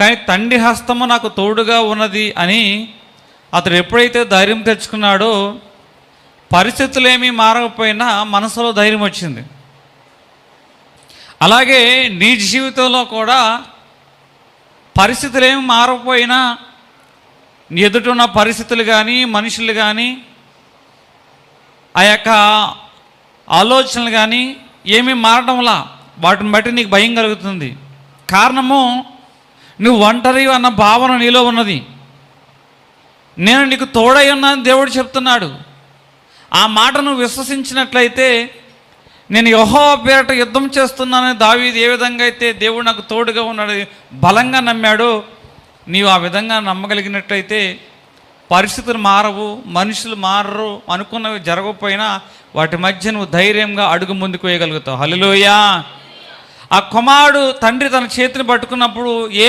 కానీ తండ్రి హస్తము నాకు తోడుగా ఉన్నది అని అతడు ఎప్పుడైతే ధైర్యం తెచ్చుకున్నాడో పరిస్థితులు ఏమీ మారకపోయినా మనసులో ధైర్యం వచ్చింది. అలాగే నీ జీవితంలో కూడా పరిస్థితులు ఏమి మారకపోయినా నీ పరిస్థితులు కానీ మనుషులు కానీ ఆ యొక్క ఆలోచనలు కానీ ఏమీ మారడంలా వాటిని బట్టి నీకు భయం కలుగుతుంది. కారణము నువ్వు ఒంటరి అన్న భావన నీలో ఉన్నది. నేను నీకు తోడై ఉన్నాను దేవుడు చెప్తున్నాడు. ఆ మాట నువ్వు విశ్వసించినట్లయితే నేను యహో పేరట యుద్ధం చేస్తున్నానని దావీది ఏ విధంగా అయితే దేవుడు నాకు తోడుగా ఉన్నాడు బలంగా నమ్మాడో నీవు ఆ విధంగా నమ్మగలిగినట్లయితే పరిస్థితులు మారవు మనుషులు మారరు అనుకున్నవి జరగకపోయినా వాటి మధ్య నువ్వు ధైర్యంగా అడుగు ముందుకు వేయగలుగుతావు. హలిలోయా ఆ కుమారుడు తండ్రి తన చేతిని పట్టుకున్నప్పుడు ఏ